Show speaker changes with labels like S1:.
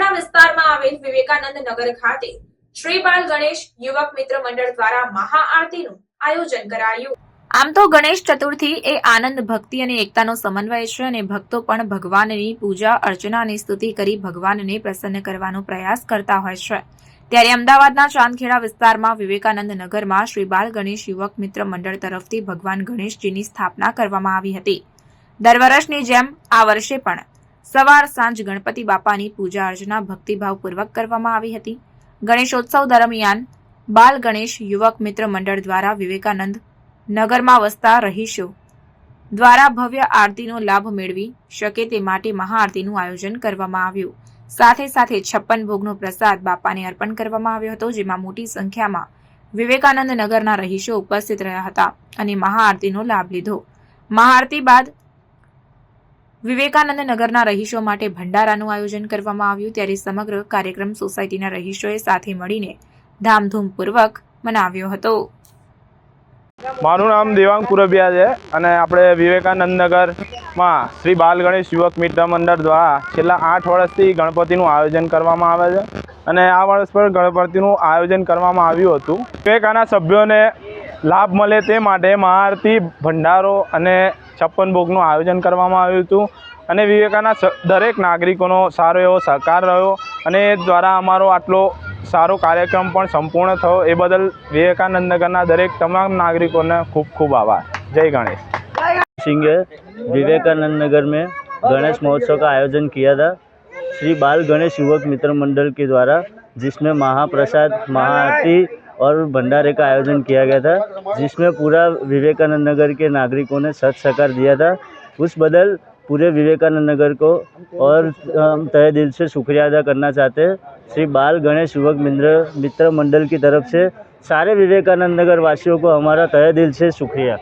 S1: આવેલ વિવેકાનંદ નગર ખાતે શ્રી બાલ ગણેશ યુવક મિત્ર મંડળ દ્વારા મહાઆરતીનું આયોજન કરાયું. આમ તો ગણેશ ચતુર્થી એ આનંદ, ભક્તિ અને એકતાનો સમન્વય છે અને ભક્તો પણ ભગવાનની પૂજા, અર્ચના અને સ્તુતિ કરી ભગવાનને પ્રસન્ન કરવાનો પ્રયાસ કરતા હોય છે. ત્યારે અમદાવાદના ચાંદખેડા વિસ્તારમાં વિવેકાનંદ નગરમાં શ્રી બાલ ગણેશ યુવક મિત્ર મંડળ તરફથી ભગવાન ગણેશજીની સ્થાપના કરવામાં આવી હતી. દર વર્ષની જેમ આ વર્ષે પણ સવાર સાંજ ગણપતિ બાપાની પૂજા અર્ચના ભક્તિભાવપૂર્વક કરવામાં આવી હતી. ગણેશોત્સવ દરમિયાન બાલ ગણેશ યુવક મિત્ર મંડળ દ્વારા વિવેકાનંદ નગરમાં વસતા રહીશો દ્વારા ભવ્ય આરતીનો લાભ મેળવી શકે તે માટે મહાઆરતીનું આયોજન કરવામાં આવ્યું. સાથે સાથે છપ્પન ભોગનો પ્રસાદ બાપાને અર્પણ કરવામાં આવ્યો હતો, જેમાં મોટી સંખ્યામાં વિવેકાનંદ નગરના રહીશો ઉપસ્થિત રહ્યા હતા અને મહાઆરતીનો લાભ લીધો. મહાઆરતી બાદ વિવેકાનંદ નગરના રહીશો માટે ભંડારાનું આયોજન કરવામાં આવ્યું ત્યારે સમગ્ર કાર્યક્રમ સોસાયટીના રહીશોએ સાથે મળીને ધામધૂમપૂર્વક મનાવ્યો હતો.
S2: મારું નામ દેવાંગ પુરબિયા છે અને આપણે વિવેકાનંદ નગરમાં શ્રી બાલ ગણેશ યુવક મિત્ર મંડળ દ્વારા છેલ્લા આઠ વર્ષથી ગણપતિનું આયોજન કરવામાં આવે છે અને આ વર્ષ પર ગણપતિનું આયોજન કરવામાં આવ્યું હતું. વિવેકાના સભ્યોને લાભ મળે તે માટે મહાઆરતી ભંડારો અને છપ્પન ભોગનું આયોજન કરવામાં આવ્યું હતું અને વિવેકાના સ- દરેક નાગરિકોનો સારો એવો સહકાર રહ્યો અને એ દ્વારા અમારો આટલો સારો કાર્યક્રમ પણ સંપૂર્ણ થયો એ બદલ विवेकानंद नगरना दरेक तमाम नागरिकों खूब खूब आभार जय गणेश
S3: सिंह है विवेकानंद नगर में गणेश महोत्सव का आयोजन किया था श्री बाल गणेश युवक मित्र मंडल के द्वारा जिसमें महाप्रसाद महाआरती और भंडारे का आयोजन किया गया था जिसमें पूरा विवेकानंद नगर के नागरिकों ने सत सहकार दिया था। उस बदल पूरे विवेकानंद नगर को और हम तहे दिल से शुक्रिया अदा करना चाहते हैं। श्री बाल गणेश युवक मित्र मित्र मंडल की तरफ़ से सारे विवेकानंद नगर वासियों को हमारा तहे दिल से शुक्रिया।